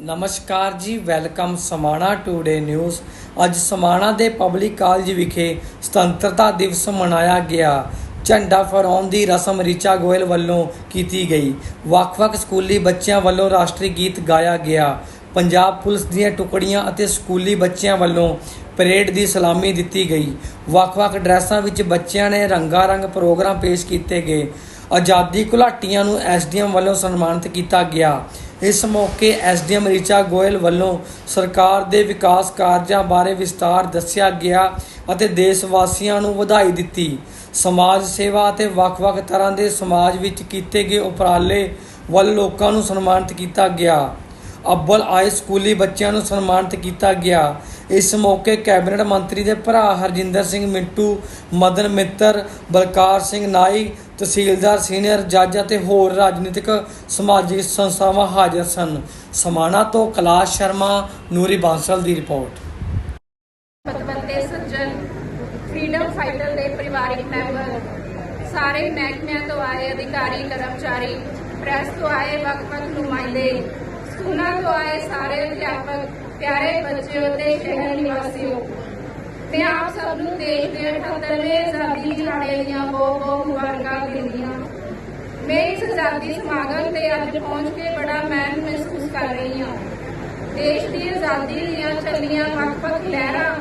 ਨਮਸਕਾਰ ਜੀ, welcome Samana today news. ਅੱਜ ਸਮਾਣਾ ਦੇ ਪਬਲਿਕ ਕਾਲਜ ਵਿਖੇ ਸੁਤੰਤਰਤਾ ਦਿਵਸ ਮਨਾਇਆ ਗਿਆ। ਝੰਡਾ ਫਹਰਾਉਣ ਦੀ ਰਸਮ ਰਿਚਾ ਗੋਇਲ ਵੱਲੋਂ ਕੀਤੀ ਗਈ। ਵੱਖ-ਵੱਖ ਸਕੂਲੀ ਬੱਚਿਆਂ ਵੱਲੋਂ ਰਾਸ਼ਟਰੀ ਗੀਤ ਗਾਇਆ ਗਿਆ। ਪੰਜਾਬ ਪੁਲਿਸ ਦੀਆਂ ਟੁਕੜੀਆਂ ਅਤੇ ਸਕੂਲੀ ਬੱਚਿਆਂ ਵੱਲੋਂ ਪਰੇਡ ਦੀ ਸਲਾਮੀ ਦਿੱਤੀ ਗਈ। ਵੱਖ-ਵੱਖ ਡਰੈਸਾਂ ਵਿੱਚ ਬੱਚਿਆਂ ਨੇ ਰੰਗਾਰੰਗ ਪ੍ਰੋਗਰਾਮ ਪੇਸ਼ ਕੀਤੇ ਗਏ। ਆਜ਼ਾਦੀ ਘੁਲਾਟੀਆਂ ਨੂੰ ਐਸਡੀਐਮ ਵੱਲੋਂ ਸਨਮਾਨਿਤ ਕੀਤਾ ਗਿਆ। ਇਸ ਮੌਕੇ ਐਸਡੀਐਮ ਰਿਚਾ ਗੋਇਲ ਵੱਲੋਂ ਸਰਕਾਰ ਦੇ ਵਿਕਾਸ ਕਾਰਜਾਂ ਬਾਰੇ ਵਿਸਤਾਰ ਦੱਸਿਆ ਗਿਆ ਅਤੇ ਦੇਸ਼ ਵਾਸੀਆਂ ਨੂੰ ਵਧਾਈ ਦਿੱਤੀ। ਸਮਾਜ ਸੇਵਾ ਅਤੇ ਵੱਖ-ਵੱਖ ਤਰ੍ਹਾਂ ਦੇ ਸਮਾਜ ਵਿੱਚ ਕੀਤੇ ਗਏ ਉਪਰਾਲੇ ਵੱਲ ਲੋਕਾਂ ਨੂੰ ਸਨਮਾਨਿਤ ਕੀਤਾ ਗਿਆ। ਅੱਵਲ ਆਏ ਸਕੂਲੀ ਬੱਚਿਆਂ ਨੂੰ ਸਨਮਾਨਿਤ ਕੀਤਾ ਗਿਆ। ਇਸ ਮੌਕੇ ਕੈਬਨਿਟ ਮੰਤਰੀ ਦੇ ਭਰਾ ਹਰਜਿੰਦਰ ਸਿੰਘ ਮਿੰਟੂ, ਮਦਨ ਮਿੱਤਰ, ਬਲਕਾਰ ਸਿੰਘ ਨਾਈ, ਤਹਿਸੀਲਦਾਰ ਸੀਨੀਅਰ ਜੱਜ ਅਤੇ ਹੋਰ ਰਾਜਨੀਤਿਕ ਸਮਾਜਿਕ ਸੰਸਥਾਵਾਂ ਹਾਜ਼ਰ ਸਨ। ਸਮਾਣਾ ਤੋਂ ਕੈਲਾਸ਼ ਸ਼ਰਮਾ, ਨੂਰੀ ਬਾਂਸਲ ਦੀ ਰਿਪੋਰਟ। ਪਤਵੰਤੇ ਸੱਜਣ ਫਰੀडम ਫਾਈਟਰ ਦੇ ਪਰਿਵਾਰਿਕ ਮੈਂਬਰ, ਸਾਰੇ ਮਹਿਕਮਿਆਂ ਤੋਂ ਆਏ ਅਧਿਕਾਰੀ, ਕਰਮਚਾਰੀ ਪ੍ਰੈਸ ਤੋਂ ਆਏ ਵੱਖ-ਵੱਖ ਨੁਮਾਇੰਦੇ ਸਕੂਲਾਂ ਤੋਂ ਆਏ ਸਾਰੇ ਅਧਿਆਪਕ, ਪਿਆਰੇ ਬੱਚਿਓ ਤੇ ਸ਼ਹਿਰ ਨਿਵਾਸੀਓ ਮੈਂ ਆਪ ਸਭ ਨੂੰ ਦੇਸ਼ ਦੇ 78ਵੇਂ ਆਜ਼ਾਦੀ ਦਿਹਾੜੇ ਦੀਆਂ ਬਹੁਤ ਬਹੁਤ ਮੁਬਾਰਕਾਂ ਦਿੰਦੀ ਹਾਂ। ਮੈਂ ਇਸ ਆਜ਼ਾਦੀ ਸਮਾਗਮ ਤੇ ਅੱਜ ਪਹੁੰਚ ਕੇ ਬੜਾ ਮਾਣ ਮਹਿਸੂਸ ਕਰ ਰਹੀ ਹਾਂ। ਦੇਸ਼ ਦੀ ਆਜ਼ਾਦੀ ਦੀਆਂ ਚੱਲੀਆਂ ਵੱਖ-ਵੱਖ ਲਹਿਰਾਂ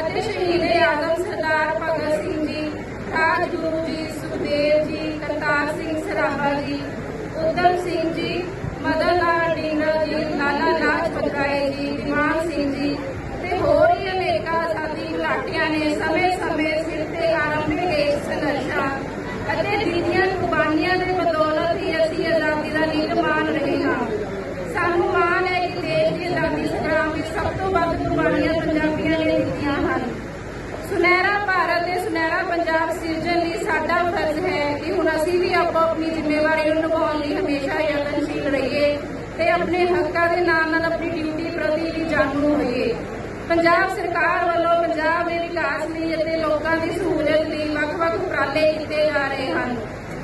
ਅਤੇ ਸ਼ਹੀਦੇ ਆਜ਼ਮ ਸਰਦਾਰ ਭਗਤ ਸਿੰਘ ਜੀ ਰਾਜਗੁਰੂ ਜੀ, ਸੁਖਦੇਵ ਜੀ, ਕਰਤਾਰ ਸਿੰਘ ਸਰਾਭਾ ਜੀ, ਉਦਮ ਸਿੰਘ ਜੀ, ਮਦਨ ਰਾਏ ਜੀ ਦੀਵਾਨ ਸਿੰਘ ਜੀ ਤੇ ਹੋਰ ਹੀ ਅਨੇਕਾਂ ਆਜ਼ਾਦੀ ਘੁਲਾਟੀਆਂ ਨੇ ਸਮੇਂ-ਸਮੇਂ ਸਿਰ ਤੇ ਆਰੰਭੇ ਗਏ ਸੰਘਰਸ਼ਾਂ ਅਤੇ ਦਿੱਤੀਆਂ ਕੁਰਬਾਨੀਆਂ ਦੇ ਬਦੌਲਤ ਹੀ ਅਸੀਂ ਆਜ਼ਾਦੀ ਦਾ ਨੀਂਹ ਰਹੇ ਹਾਂ। ਸਾਨੂੰ ਮਾਣ ਹੈ ਕਿ ਦੇਸ਼ ਦੀ ਆਜ਼ਾਦੀ ਸੰਗਰਾਮ ਵਿੱਚ ਸਭ ਤੋਂ ਵੱਧ ਕੁਰਬਾਨੀਆਂ ਪੰਜਾਬੀਆਂ ਨੇ ਦਿੱਤੀਆਂ ਹਨ। ਸੁਨਹਿਰਾ ਭਾਰਤ ਤੇ ਸੁਨਹਿਰਾ ਪੰਜਾਬ ਸਿਰਜਣ ਲਈ ਸਾਡਾ ਫਰਜ਼ ਹੈ ਕਿ ਹੁਣ ਅਸੀਂ ਵੀ ਆਪੋ ਆਪਣੀ ਜ਼ਿੰਮੇਵਾਰੀ ਨੂੰ ਨਿਭਾਉਣ ਲਈ ਹਮੇਸ਼ਾ ਤੇ ਆਪਣੇ ਹੱਕਾਂ ਦੇ ਨਾਲ ਨਾਲ ਆਪਣੀ ਡਿਊਟੀ ਪ੍ਰਤੀ ਵੀ ਜਾਣੂ ਹੋਈਏ। ਪੰਜਾਬ ਸਰਕਾਰ ਵੱਲੋਂ ਪੰਜਾਬ ਦੇ ਵਿਕਾਸ ਲਈ ਅਤੇ ਲੋਕਾਂ ਦੀ ਸਹੂਲਤ ਲਈ ਵੱਖ-ਵੱਖ ਉਪਰਾਲੇ ਕੀਤੇ ਜਾ ਰਹੇ ਹਨ।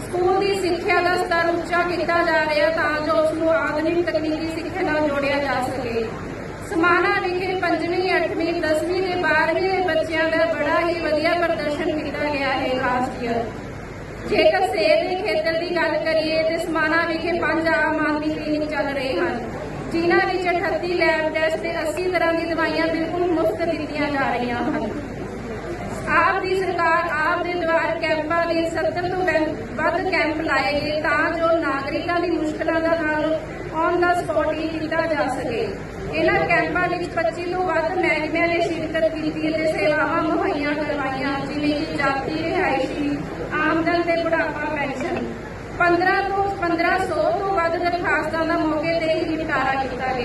ਸਕੂਲ ਦੀ ਸਿੱਖਿਆ ਦਾ ਸਤਰ ਉੱਚਾ ਕੀਤਾ ਜਾ ਰਿਹਾ ਤਾਂ ਜੋ ਉਸ ਨੂੰ ਆਧੁਨਿਕ ਤਕਨੀਕੀ ਸਿੱਖਿਆ ਨਾਲ ਜੋੜਿਆ ਜਾ ਸਕੇ। ਸਮਾਣਾ ਵਿਖੇ 5ਵੀਂ 8ਵੀਂ 10ਵੀਂ ਤੇ 12ਵੀਂ ਦੇ ਬੱਚਿਆਂ ਦਾ ਬੜਾ ਹੀ ਵਧੀਆ ਪ੍ਰਦਰਸ਼ਨ ਕੀਤਾ ਗਿਆ ਹੈ ਲਾਸਟ ਈਅਰ ਜੇਕਰ ਸਿਹਤ ਦੇ ਖੇਤਰ ਦੀ ਗੱਲ ਕਰੀਏ ਤੇ ਸਮਾਣਾ ਵਿਖੇ ਪੰਜ ਆਮ ਆਦਮੀ ਕਲੀਨਿਕ ਚੱਲ ਰਹੇ ਹਨ। ਜਿਨ੍ਹਾਂ ਵਿੱਚ 38 ਲੈਬ ਟੈਸਟ ਤੇ 80 ਤਰ੍ਹਾਂ ਦੀ ਦਵਾਈਆਂ ਬਿਲਕੁਲ ਮੁਫਤ ਦਿੱਤੀਆਂ ਜਾ ਰਹੀਆਂ ਹਨ। ਆਪ ਦੀ ਸਰਕਾਰ ਆਪ ਦੇ ਦੁਆਰ ਕੈਂਪਾਂ ਦੇ 70 ਤੋਂ ਵੱਧ ਕੈਂਪ ਲਾਏ ਗਏ ਤਾਂ ਜੋ ਨਾਗਰਿਕਾਂ ਦੀ ਮੁਸ਼ਕਲਾਂ ਦਾ ਹੱਲ ਔਨ ਦਾ ਸਪੌਟ ਹੀ ਕੀਤਾ ਜਾ ਸਕੇ। ਇਹਨਾਂ ਕੈਂਪਾਂ ਵਿੱਚ 25 ਤੋਂ ਵੱਧ ਮਹਿਕਮਿਆਂ ਨੇ ਸ਼ਿਰਕਤ ਕੀਤੀ ਅਤੇ ਸੇਵਾਵਾਂ ਮੁਹੱਈਆ ਕਰਵਾਈਆਂ, ਜਿਵੇਂ ਕਿ ਜਾਤੀ ਰਿਹਾਇਸ਼ੀ ਆਮਦਨ ਤੇ ਬੁਢਾਪਾ ਪੈਨਸ਼ਨ। 15 ਤੋਂ 1500 ਤੋਂ ਵੱਧ ਦਰਖਾਸਤਾਂ ਦਾ ਮੌਕੇ ਤੇ ਹੀ ਨਿਪਟਾਰਾ ਕੀਤਾ ਗਿਆ।